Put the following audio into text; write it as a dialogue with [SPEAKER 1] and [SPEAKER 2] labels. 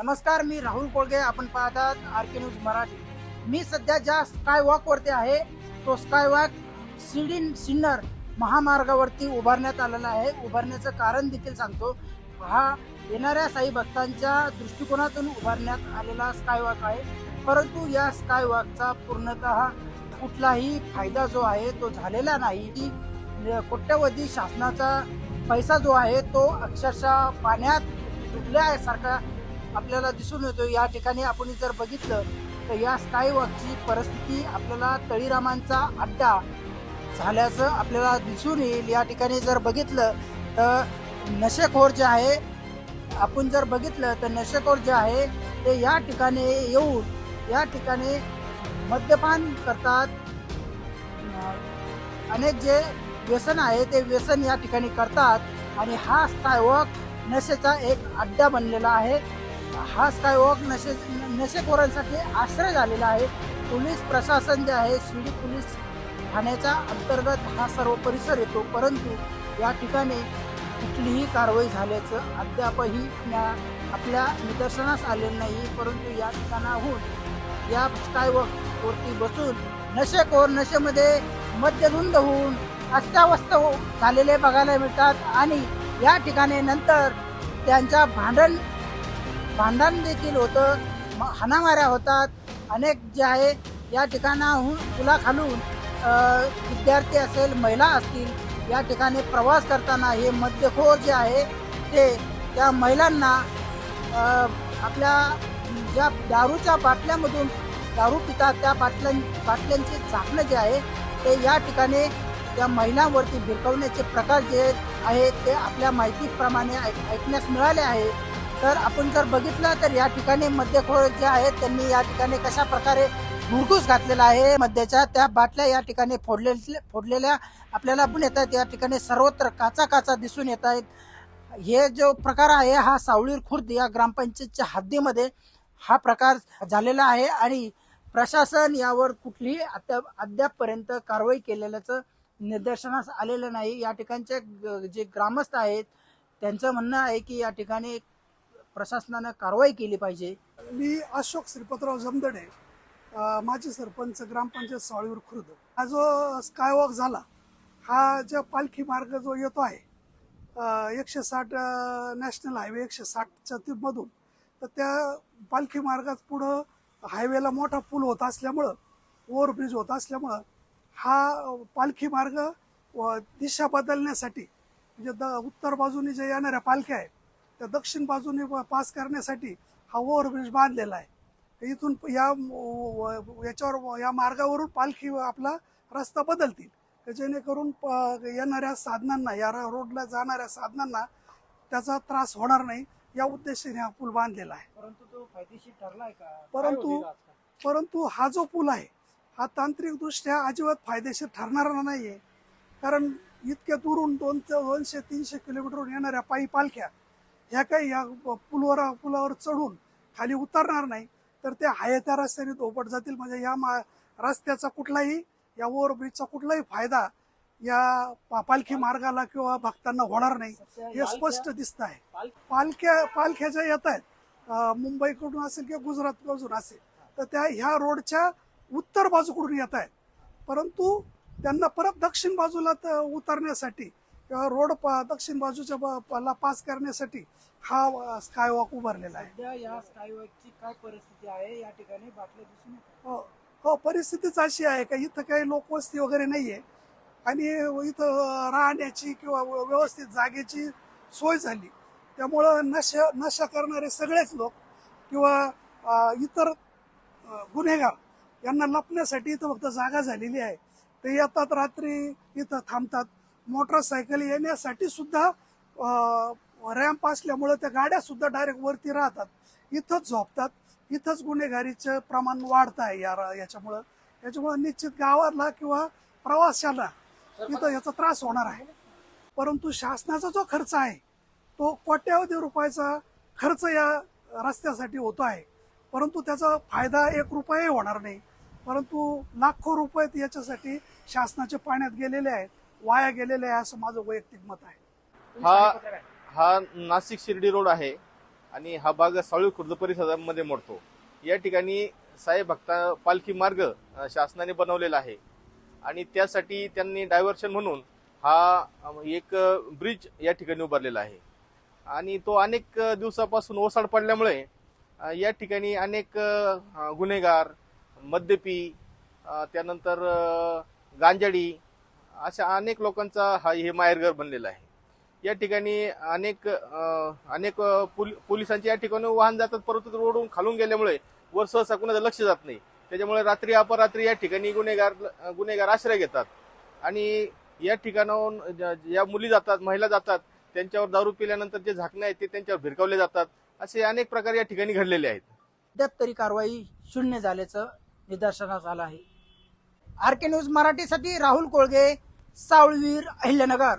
[SPEAKER 1] नमस्कार मी राहुल कोळगे. आपण पाहतात आर के न्यूज मराठी. मी सध्या ज्या स्काय वॉक वरती आहे तो स्काय वॉक सिडिन सिन्नर महामार्गावरती उभारण्यात आलेला आहे. उभारण्याचं कारण देखील सांगतो. हा येणाऱ्या साई भक्तांच्या दृष्टिकोनातून उभारण्यात आलेला स्काय वॉक आहे. परंतु या स्काय वॉकचा पूर्णतः कुठलाही फायदा जो आहे तो झालेला नाही. की कोट्यवधी शासनाचा पैसा जो आहे तो अक्षरशः पाण्यात डुबल्यासारखा आपल्याला दिसून येतो या ठिकाणी आपण जर बघितलं तर या स्काय वॉकची परिस्थिती आपल्याला तळीरामांचा अड्डा झाल्याचं आपल्याला दिसून येईल. या ठिकाणी जर बघितलं तर नशेखोर जे आहे आपण जर बघितलं तर नशेखोर जे आहे ते या ठिकाणी येऊन या ठिकाणी मद्यपान करतात. अनेक जे व्यसन आहे ते व्यसन या ठिकाणी करतात. आणि हा स्कायवॉक नशेचा एक अड्डा बनलेला आहे. हा स्कायवॉक नशे नशेखोरांसाठी आश्रय झालेला आहे. पोलीस प्रशासन जे आहे शिर्डी पोलीस ठाण्याच्या अंतर्गत हा सर्व परिसर येतो. परंतु या ठिकाणी कुठलीही कारवाई झाल्याचं अद्यापही या- आपल्या निदर्शनास आलेलं नाही. परंतु या ठिकाणाहून या स्कायवॉक बसून नशेखोर नशेमध्ये मद्यधुंद होऊन अस्ताव्यस्त हो- झालेले बघायला मिळतात. आणि या ठिकाणी नंतर त्यांच्या भांडण भांडण देखील होतं. म- हाणामाऱ्या होतात. अनेक जे आहे या ठिकाणाहून पुलाखालून विद्यार्थी असेल महिला असतील या ठिकाणी प्रवास करताना हे मद्यखोर जे आहे ते त्या महिलांना आपल्या ज्या दारूच्या बाटल्यामधून दारू पितात त्या बाटल्यां बाटल्यांचे झाकणं जे आहे ते या ठिकाणी त्या महिलांवरती भिरकवण्याचे प्रकार जे आहेत ते आपल्या माहितीप्रमाणे ऐक ऐकण्यास मिळाले आहे. तर आपण जर बघितलं तर या ठिकाणी मद्यखोर जे आहेत त्यांनी या ठिकाणी कशा प्रकारे भुरघूस घातलेला आहे? मद्याच्या त्या बाटल्या या ठिकाणी फोडले फोडलेल्या आपल्याला पण येत आहेत. या ठिकाणी सर्वत्र काचा काचा दिसून येत आहेत. हे जो प्रकार आहे हा सावळीर खुर्द या ग्रामपंचायतच्या हद्दीमध्ये हा प्रकार झालेला आहे आणि प्रशासन यावर कुठलीही आता अद्यापपर्यंत कारवाई केलेल्याचं निदर्शनास आलेलं नाही. या ठिकाणचे जे ग्रामस्थ आहेत त्यांचं म्हणणं आहे की या ठिकाणी प्रशासनानं कारवाई केली पाहिजे.
[SPEAKER 2] मी अशोक श्रीपतराव जमदडे माजी सरपंच ग्रामपंचायत साळीवर खुर्द. हा जो स्कायवॉक झाला हा ज्या पालखी मार्ग जो येतो आहे एकशे साठ नॅशनल हायवे एकशे साठच्या तिपमधून तर त्या पालखी मार्गात पुढं हायवेला मोठा पूल होत असल्यामुळं ओव्हरब्रिज होत असल्यामुळं हा पालखी मार्ग व दिशा बदलण्यासाठी म्हणजे द उत्तर बाजूने जे येणाऱ्या पालख्या आहेत त्या दक्षिण बाजूने पास करण्यासाठी हा ओव्हरब्रिज बांधलेला आहे. इथून या याच्यावर या मार्गावरून पालखी आपला रस्ता बदलतील. जेणेकरून प- येणाऱ्या साधनांना या रोडला जाणाऱ्या साधनांना त्याचा त्रास होणार नाही. या उद्देशाने हा पूल बांधलेला आहे.
[SPEAKER 1] परंतु तो फायदेशीर ठरलाय का?
[SPEAKER 2] परंतु परंतु हा जो पूल आहे हा तांत्रिकदृष्ट्या अजिबात फायदेशीर ठरणारा नाही आहे कारण इतक्या दुरून दोन दोनशे तीनशे किलोमीटरवरून येणाऱ्या पायी पालख्या ह्या काही या पुलावर पुलावर चढून खाली उतरणार नाही तर त्या आहे त्या रस्त्याने धोपट जातील. म्हणजे या मा रस्त्याचा कुठलाही या ओव्हरब्रिजचा कुठलाही फायदा या पालखी मार्गाला किंवा भक्तांना होणार नाही. हे स्पष्ट दिसत आहे. पालख्या पालख्या ज्या येत आहेत मुंबईकडून असेल किंवा गुजरातकडून असेल तर त्या ह्या रोडच्या उत्तर बाजूकडून येत आहेत. परंतु त्यांना परत दक्षिण बाजूला त- उतरण्यासाठी रोड पा- दक्षिण बाजूच्या पास करण्यासाठी हा स्कायवॉक उभारलेला आहे.
[SPEAKER 1] या स्कायवॉकची काय परिस्थिती आहे? या ठिकाणी बाटल्या दिसून
[SPEAKER 2] हो हो परिस्थितीच अशी आहे का इथं काही लोकवस्ती वगैरे नाहीये. आणि इथं राहण्याची किंवा व्य- व्यवस्थित जागेची सोय झाली. त्यामुळं नशा नशा करणारे सगळेच लोक किंवा इतर गुन्हेगार यांना लपण्यासाठी इथं फक्त जागा झालेली आहे. ते येतात रात्री इथं थांबतात. मोटरसायकल येण्यासाठी सुद्धा रॅम्प असल्यामुळं त्या गाड्या सुद्धा डायरेक्ट वरती राहतात. इथंच झोपतात. इथंच गुन्हेगारीचं प्रमाण वाढत आहे या याच्यामुळं. याच्यामुळं निश्चित गावाला किंवा प्रवाशाला इथं याचा त्रास होणार आहे. परंतु शासनाचा जो खर्च आहे तो कोट्यावधी रुपयाचा खर्च या रस्त्यासाठी होतो आहे. परंतु त्याचा फायदा एक रुपयाही होणार नाही. परंतु लाखो रुपये याच्यासाठी शासनाचे पाण्यात गेलेले आहेत. वाया गेलेले आहे असं माझं वैयक्तिक मत आहे.
[SPEAKER 3] हा हा नाशिक शिर्डी रोड आहे आणि हा भाग साळू खुर्द परिसरामध्ये मोडतो. या ठिकाणी साई भक्ता पालखी मार्ग शासनाने बनवलेला आहे. आणि त्यासाठी त्यांनी डायव्हर्शन म्हणून हा एक ब्रिज या ठिकाणी उभारलेला आहे. आणि तो अनेक दिवसापासून ओसाड पडल्यामुळे या ठिकाणी अनेक गुन्हेगार मद्यपी त्यानंतर गांजाडी अशा अनेक लोकांचा हा हे माहेरघर बनलेला आहे. या ठिकाणी अनेक अनेक अ, पोलिसांची या ठिकाणी वाहन जातात परंतु रोडून खालून गेल्यामुळे वर सहसा कुणाचं लक्ष जात नाही. त्याच्यामुळे रात्री अपरात्री या ठिकाणी गुन्हेगार गुन्हेगार आश्रय घेतात. आणि या ठिकाणाहून ज्या- ज्या मुली जातात महिला जातात त्यांच्यावर दारू पिल्यानंतर जे झाकणे आहेत ते त्यांच्यावर भिरकावले जातात. असे अनेक प्रकार या ठिकाणी घडलेले आहेत.
[SPEAKER 1] अद्याप तरी कारवाई शून्य झाल्याचं निदर्शनास आलं आहे. आर के न्यूज मराठीसाठी राहुल कोळगे सावळवीर अहिल्यानगर.